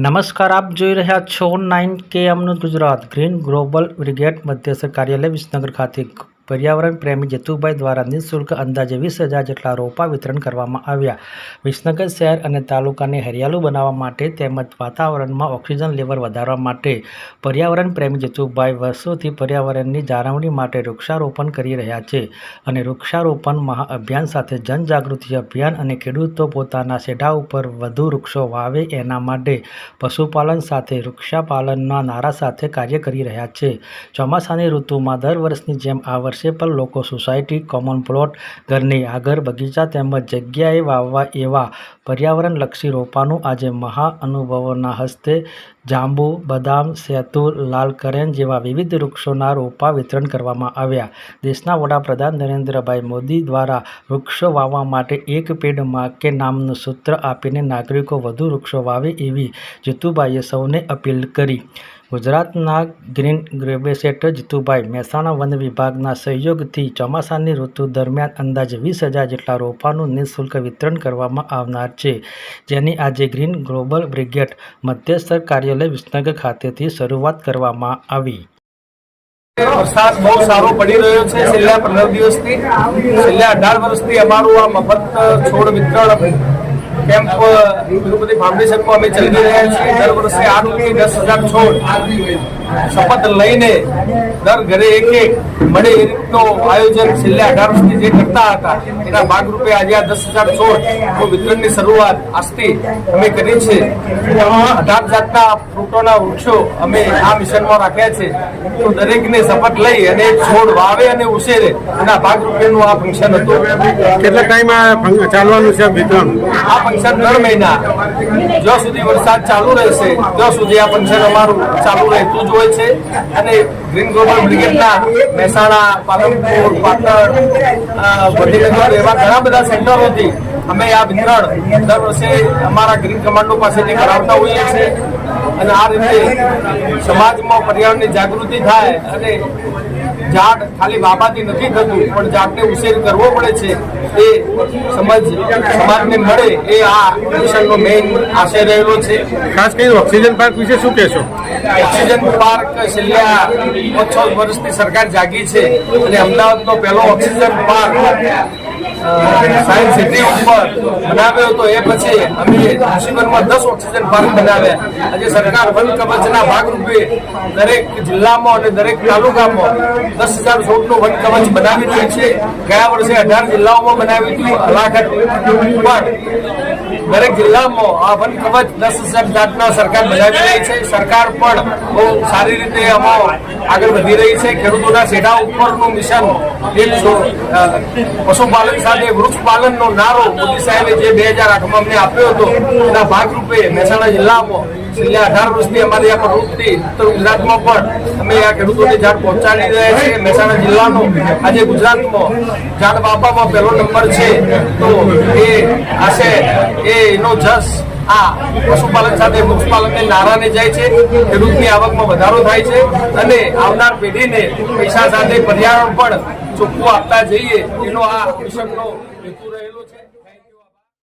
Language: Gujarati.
નમસ્કાર, આપ જોઈ રહ્યા છો નાઇન કે એમનું ગુજરાત. ગ્રીન ગ્લોબલ બ્રિગેડ મધ્યસ્થ કાર્યાલય વિસનગર ખાતે. પર્યાવરણ પ્રેમી જતુભાઈ દ્વારા નિઃશુલ્ક અંદાજે વીસ હજાર જેટલા રોપા વિતરણ કરવામાં આવ્યા. વિસનગર શહેર અને તાલુકાને હરિયાળું બનાવવા માટે તેમજ વાતાવરણમાં ઓક્સિજન લેવલ વધારવા માટે પર્યાવરણ પ્રેમી જતુભાઈ વર્ષોથી પર્યાવરણની જાળવણી માટે વૃક્ષારોપણ કરી રહ્યા છે અને વૃક્ષારોપણ મહાઅભિયાન સાથે જનજાગૃતિ અભિયાન અને ખેડૂતો પોતાના શેઢા ઉપર વધુ વૃક્ષો વાવે એના માટે પશુપાલન સાથે વૃક્ષાપાલનના નારા સાથે કાર્ય કરી રહ્યા છે. ચોમાસાની ઋતુમાં દર વર્ષની જેમ આ વર્ષે પણ લોકો સોસાયટી કોમન પ્લોટ ઘરની આગળ બગીચા તેમજ જગ્યાએ વાવવા એવા પર્યાવરણલક્ષી રોપાનું આજે મહાઅનુભવોના હસ્તે જાંબુ, બદામ, સેતુર, લાલ કરેન જેવા વિવિધ વૃક્ષોના રોપા વિતરણ કરવામાં આવ્યા. દેશના વડાપ્રધાન નરેન્દ્રભાઈ મોદી દ્વારા વૃક્ષો વાવવા માટે એક પેડ કે નામનું સૂત્ર આપીને નાગરિકો વધુ વૃક્ષો વાવે એવી જીતુભાઈએ સૌને અપીલ કરી. ગુજરાતના ગ્રીન ગ્રેબેસેટર જીતુભાઈ મહેસાણા વન વિભાગના સહયોગથી ચોમાસાની ઋતુ દરમિયાન અંદાજે વીસ હજાર જેટલા રોપાનું નિઃશુલ્ક વિતરણ કરવામાં આવનાર છે. જેની આજે ગ્રીન ગ્લોબલ બ્રિગેડ મધ્યસ્થ કાર્યાલય વિસનગર ખાતેથી શરૂઆત કરવામાં આવી. વરસાદ બહુ સારો પડી રહ્યો છે છેલ્લા પંદર દિવસથી. છેલ્લા અઢાર વર્ષથી અમારું આ મફત છોડ વિતરણ કેમ્પ તિરુપતિ ફાઉન્ડેશનમાં અમે ચલાવી રહ્યા છીએ. દર વર્ષે આ રૂપથી દસ હજાર છોડ શપથ લઈને દર ઘરે એક એક મળે એ રીતનું આયોજન છેલ્લા અઢાર વર્ષથી જે કરતા હતા એના ભાગરૂપે આજે આ દસ હજાર છોડ વિતરણની શરૂઆત આજથી અમે કરી છે. અઢાર જાતના ફ્રૂટોના વૃક્ષો અમે આ મિશનમાં રાખ્યા છે. તો દરેકને શપથ લઈ અને છોડ વાવે અને ઉછેરે એના ભાગરૂપેનું આ ફંક્શન હતું. કેટલા ટાઈમ ચાલવાનું છે વિતરણ? આ દર મહિના જ્યાં સુધી વરસાદ ચાલુ રહેશે ત્યાં સુધી આ ફંક્શન અમારું ચાલુ રહેતું જ હોય છે. અને ગ્રીન ગ્લોબલ બ્રિગેડના મહેસાણા પાલનપુર પાટણ અ, ગાંધીનગર એવા ઘણા બધા સેન્ટરોથી અમે આ વિતરણ દર વર્ષે અમારા ગ્રીન કમાન્ડો પાસેથી કરાવતા હોઈએ છીએ. અને આ રીતે સમાજમાં પર્યાવરણની જાગૃતિ થાય અને ઝાડ ખાલી વાબાથી નથી થતું પણ ઝાડને ઉછેર કરવો પડે છે. એ સમજ સમાજને મળે એ આ મિશનનો મેઇન આશય રહેલો છે. ખાસ કરીને ઓક્સિજન પાર્ક વિશે શું કહેશો? ઓક્સિજન પાર્ક છેલ્લા પાંચ છ વર્ષથી સરકાર જાગી છે અને અમદાવાદનો પહેલો ઓક્સિજન પાર્ક સાયન્સ સિટી ઉપર બનાવ્યો હતો. એ પછી અમે મુસીબતમાં દસ ઓક્સિજન પાર્ક બનાવ્યા. આજે સરકાર વન કવચના ભાગરૂપે દરેક જિલ્લામાં અને દરેક તાલુકામાં દસ હજાર છોડનું વન કવચ બનાવી રહ્યું છે. ગયા વર્ષે અઢાર જિલ્લાઓમાં બનાવી હતી હલાખત પણ દરેક જિલ્લામાં આ વન કવચ દસ હજાર જાતના સરકાર બનાવી રહી છે. સરકાર પણ બહુ સારી રીતે આમાં આગળ વધી રહી છે. ખેડૂતોના સેડા ઉપરનું મિશન એક પશુપાલન સાથે વૃક્ષ પાલનનો નારો મોદી સાહેબે જે બે હજાર આઠમાં અમને આપ્યો હતો, એના ભાગરૂપે મહેસાણા જિલ્લામાં છેલ્લા અઢાર વર્ષથી અમારી આ પ્રવૃત્તિ ઉત્તર ગુજરાતમાં પણ અમે આ ખેડૂતોને ઝાડ પહોંચાડી રહ્યા છીએ. મહેસાણા જિલ્લાનો આજે ગુજરાતમાં ઝાડ બાપામાં પહેલો નંબર છે. તો એ આશે એનો જસ આ પશુપાલન સાથે વૃક્ષપાલનને નારાને જાય છે ખેડૂતની આવકમાં વધારો થાય છે અને આવનાર પેઢીને પૈસા સાથે પર્યાવરણ પણ ચોખ્ખું આપતા જઈએ, એનો આ મિશનનો હેતુ રહેલો છે.